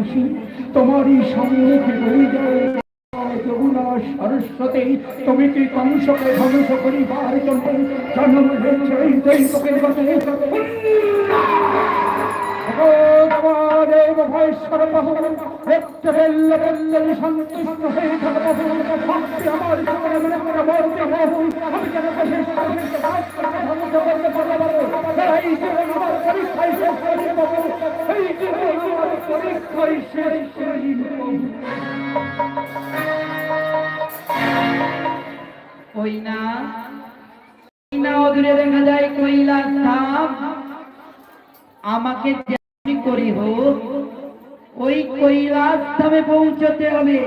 বসি তোমারই সম্মুখে যায়? যমুনা সরস্বতী তুমি কি কংসকে ধ্বংস জন্ম সন্তুষ্ট হয়ে ওই না? না ধাম আমাকে করি হোক, ওই কৈলাস পৌঁছতে হবে।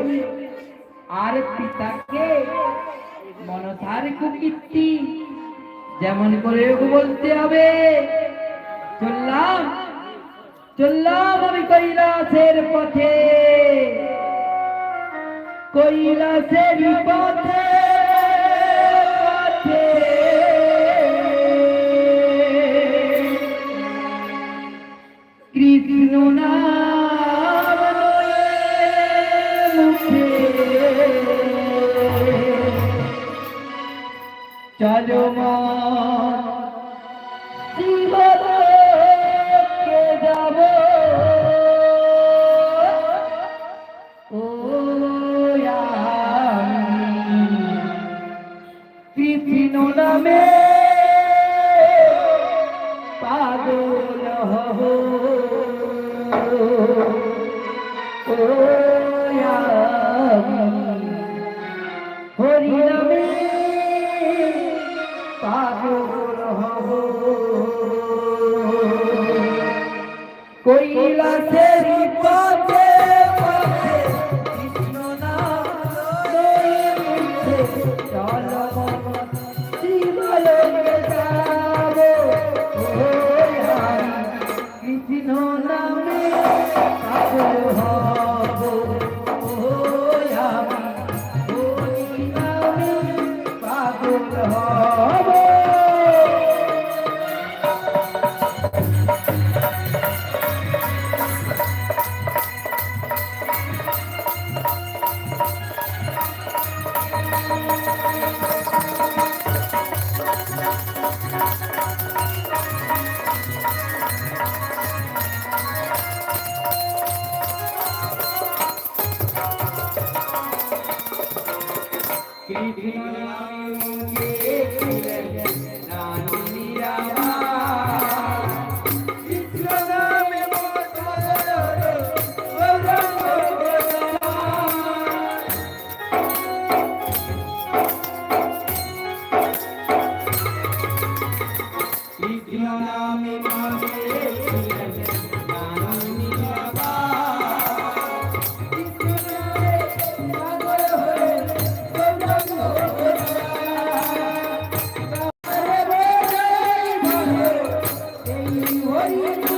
আর পিতাকে মনসার কুকীর্তি যেমন করে বলতে হবে। চললাম। চললাম আমি কৈলাসের পথে। কৈলাসের পথে পথে। কৃষ্ণ নাম চলো মা শিবলোকে চলো বিমলা Thank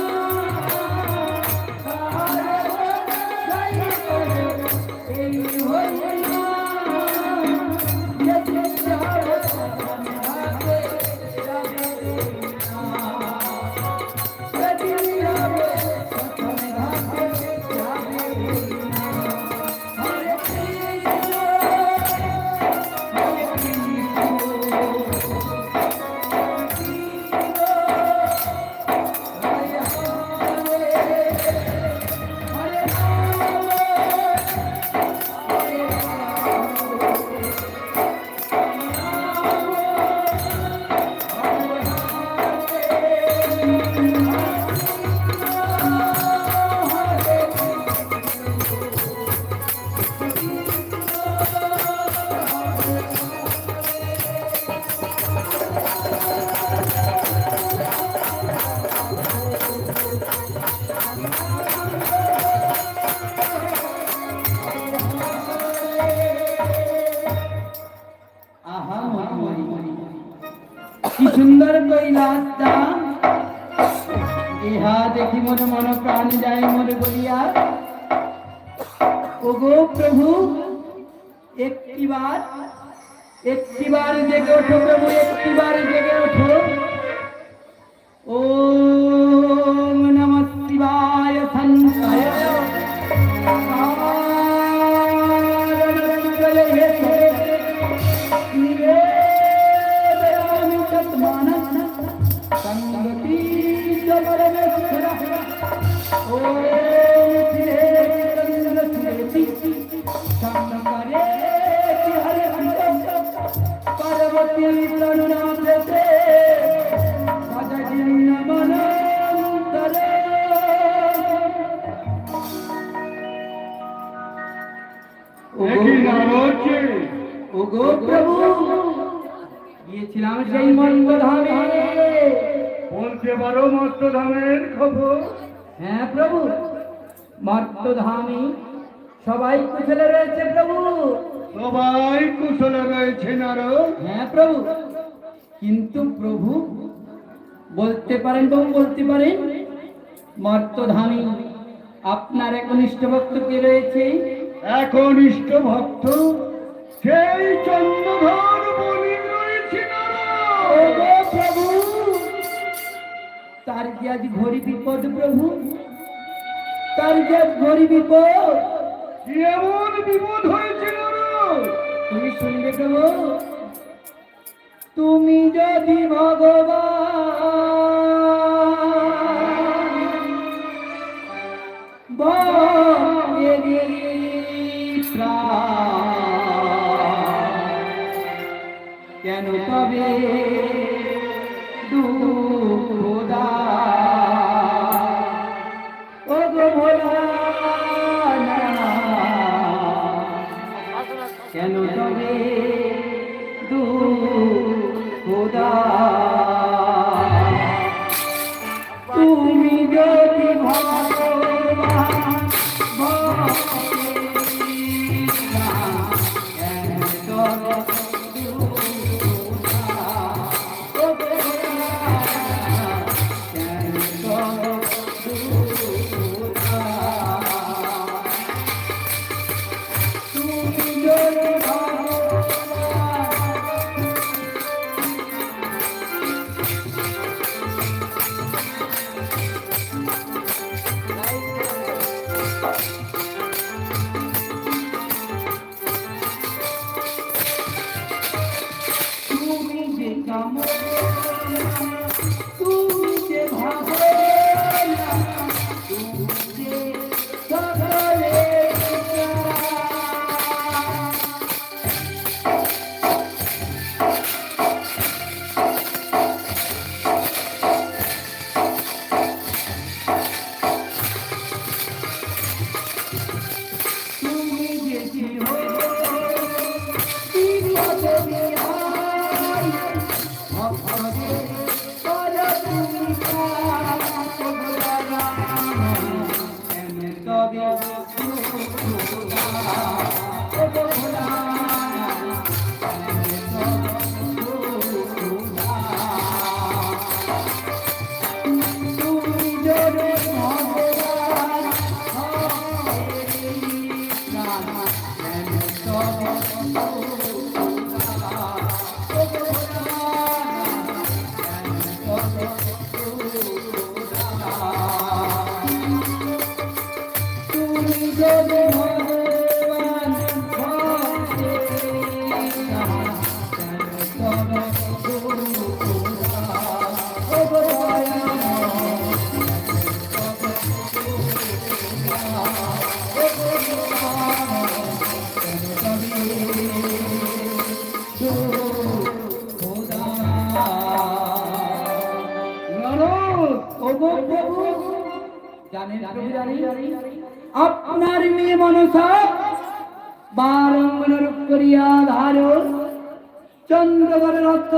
একটিবার একটিবার জেগে ওঠো প্রভু একটিবার জেগে ওঠো। ওম গিয়েছিলাম সেই মন্দধামে বলতে পারো মত্তধামের খবর। হ্যাঁ প্রভু মত্তধামী সবাই কুশলে রয়েছে প্রভু। সবাই কুশলে রয়েছে নারদ। হ্যাঁ প্রভু। কিন্তু প্রভু বলতে পারেন প্রভু বলতে পারেন মর্তধামে আপনার একনিষ্ঠ ভক্ত কে রয়েছে? এখন ইষ্ট ভক্ত সেই চন্দ্রধর বলি রয়েছে প্রভু। তার যে আজ ঘড়ি বিপদ প্রভু। তার যে আজ ঘড়ি বিপদ এমন বিপদ হয়েছিল তুমি শুনবে প্রভু তুমি যদি ভগবান দুঃখদা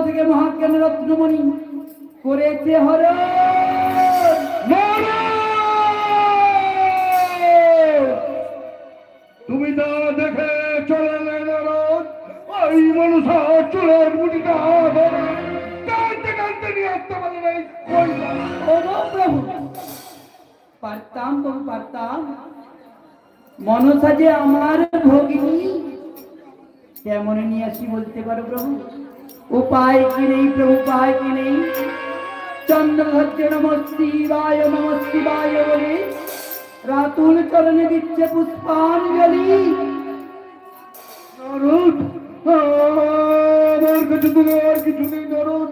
থেকে মহাজ্ঞান রত্নমণি করেছে হর। তুমি তা দেখে চলে ওই মানুষ চুলের মুটিটা নিয়ে আসতে পারে নাই। পারতাম, প্রভু, পারতাম। মনসা যে আমার ভগিনী, কেমন নিয়ে আসি বলতে পারো প্রভু? উপায় কি নেই উপায় কি নেই চন্দ্রভদ্র নম শিবায় নম শিবায় বলে রাতুল চরণে দিচ্ছে পুষ্পাঞ্জলি নারদ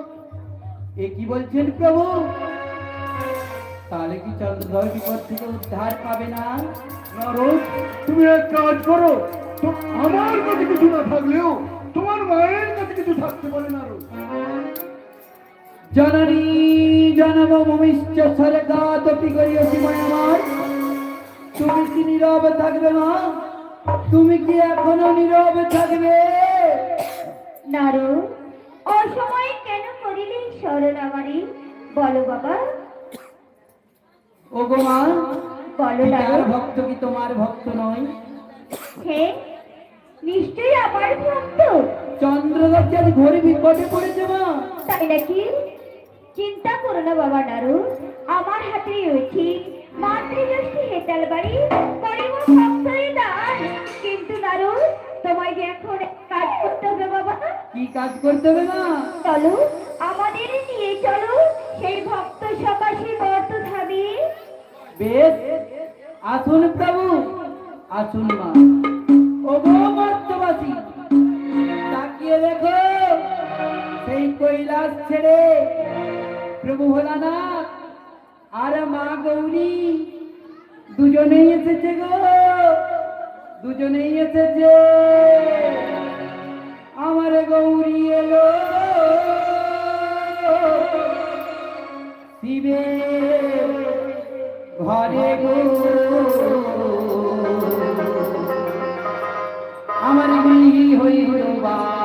এ কি বলছেন প্রভু তাহলে কি চন্দ্রধর বিপদ থেকে উদ্ধার পাবে না? নারদ, তুমি এক কাজ করো। তো আমার কাছে কিছু না থাকলেও তোমার মায়ের কাছে কিছু থাকতে পারে নারদ জননী জনম ভূমিশ্চ স্বর্গাতপি করিয়সি ময় আমার তুমি কি নীরব থাকবে মা? তুমি কি এখনও নীরবে থাকবে? নারু অসময়ে কেন করিলি স্মরণ আমারই বলো বাবা। ও গো মা বলো নারু। ভক্ত কি তোমার ভক্ত নয়? হে নিশ্চয়ই আমার ভক্ত। চন্দ্রদত্ত আজ ঘরে বিপদে পড়েছে মা? তাই নাকি? চিন্তা করো না বাবা নারু আমার হাতেই রয়েছে মাতৃদৃষ্টি হেতাল বাড়ি করিব ভক্তই দান। কিন্তু নারু তোমায় যে এখন কাজ করতে হবে বাবা? কি কাজ করতে হবে মা? চলো। ঘরে গো। আমার গৃহী হইল আলতা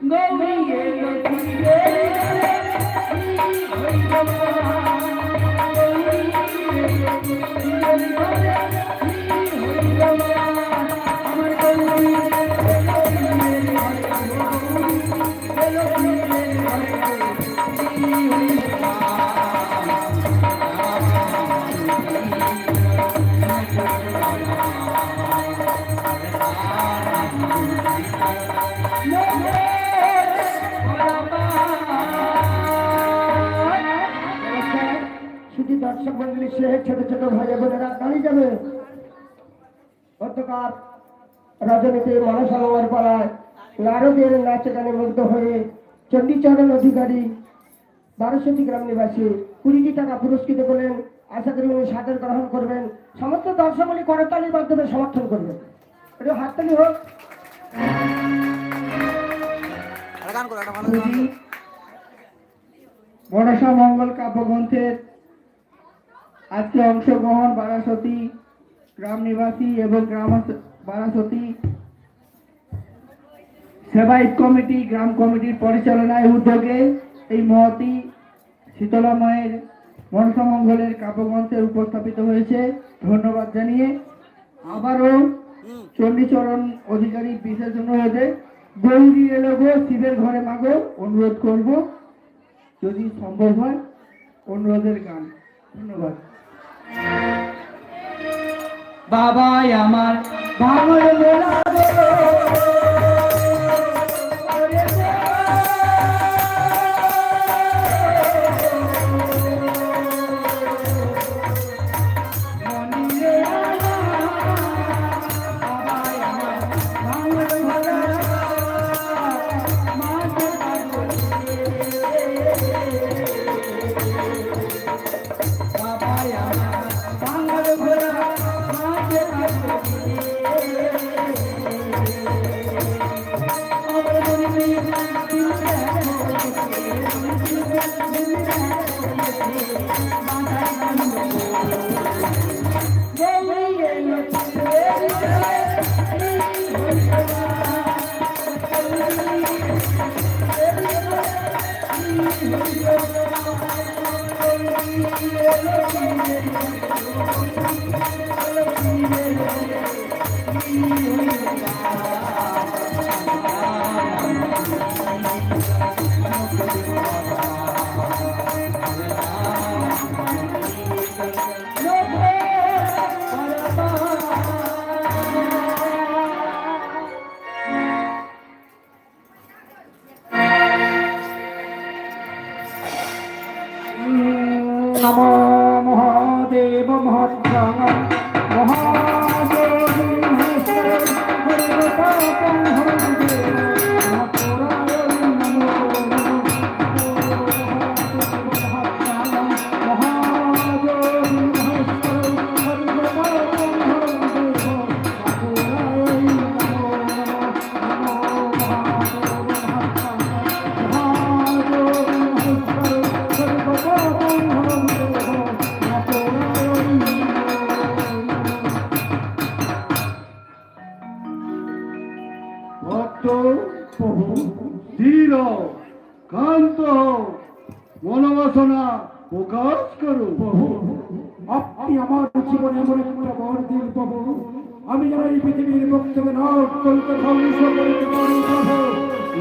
গৌরী এলো ফিরে আমার দর্শক মন্ডলী সে ছোট ছোট ভাই বোনেরা দাঁড়িয়ে যাবে। গতকাল রজনীতে মনসাগর পাড়ায় নারদের নাচে গানে মুগ্ধ হয়ে চণ্ডীচরণ অধিকারী বারোশোটি গ্রাম নিবাসী কুড়িটি টাকা পুরস্কৃত করলেন। আশা করি উনি সাদর গ্রহণ করবেন। সমস্ত দর্শকগুলি করতালির মাধ্যমে সমর্থন করবেন একটু হাততালি হোক। মনসা মঙ্গল কাব্যগ্রন্থের আজকে অংশগ্রহণ বারাসতী, গ্রাম নিবাসী এবং গ্রাম বারাসতী। সেবায়িত কমিটি, গ্রাম কমিটির পরিচালনায় উদ্যোগে এই মহতি শীতলাময়ের মনসা মঙ্গলের কাব্যগ্রন্থে উপস্থাপিত হয়েছে। ধন্যবাদ জানিয়ে আবারও চণ্ডীচরণ অধিকারী বিশেষ অনুরোধে গৌরী এলো গো, শিবের ঘরে মাগো, অনুরোধ করব, যদি সম্ভব হয় অনুরোধের গান। ধন্যবাদ। বাবাই আমার ভাঙল ভোলা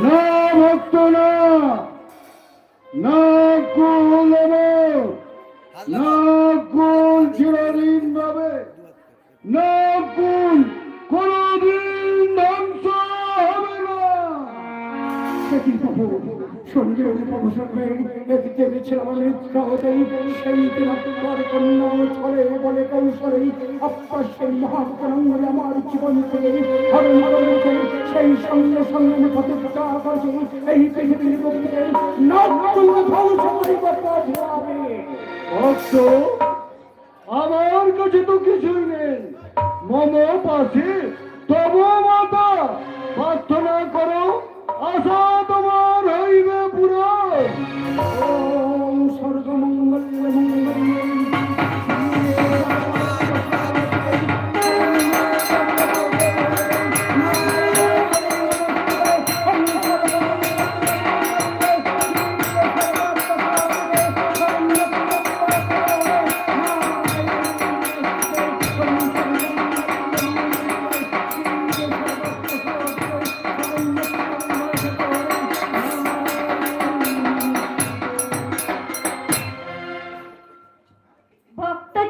না ভক্ত না না সেই আমার সেই সঙ্গে সঙ্গে এই পৃথিবীর আমার কাছে তো কিছুই নেই। মম পাশে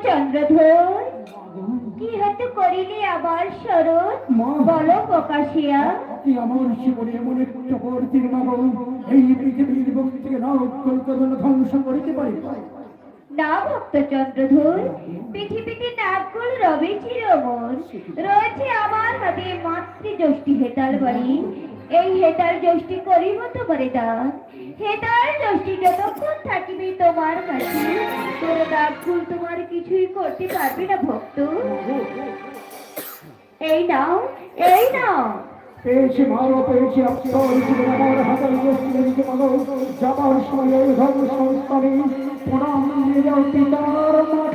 চন্দ্রধর কি হতে করিলি আবার স্মরণ বলো প্রকাশিয়া। আমার জীবনে এমন একটা বর্তির মাগো এই পৃথিবীর বুক থেকে নকল করবেন ধ্বংস করিতে পারি। না ভক্ত চন্দ্রধর পৃথিবীতে নাগকুল রবি চিরমন রয়েছে আমার হাতে মাতৃ হেতাল বাড়ি এই হেতাল জ্যোষ্ঠী করিব তোমারে দান হেতাল জ্যোষ্ঠী যতক্ষণ থাকিবে তোমার কাছে, তোর নাগকুল তোমার কিছুই করতে পারবে না, ভক্ত। এই নাও এই নাও। পেয়েছি মারো, পেয়েছি আমার হাতের যাবার সময় ধর্ম সংস্থানে প্রণাম নিয়ে যাও, পিতার মাতা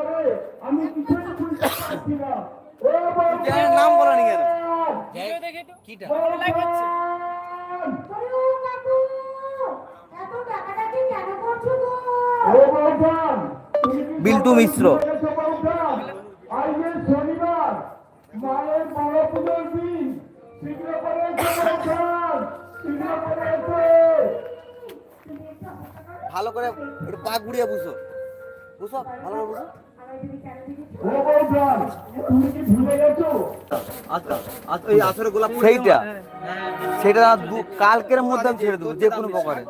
করে আমি কিছুই বুঝতে পারছি না ও নাম বলা নি কেন? কিটা? এত টাকাটাকে কেন করছ গো? ও বৌঠান, তুমি কি বিল্টু মিশ্র। ভুলে গেছো বৌঠান? আজ যে শনিবার মায়ের বড় পুজোর দিন শীঘ্র করে শীঘ্র করে ভালো করে একটু পা ঘুরিয়ে বুঝো বুঝো ভালো করে বুঝো সেইটা। সেটা কালকের মধ্যে আমি ছেড়ে দেবো যে কোনো প্রকারে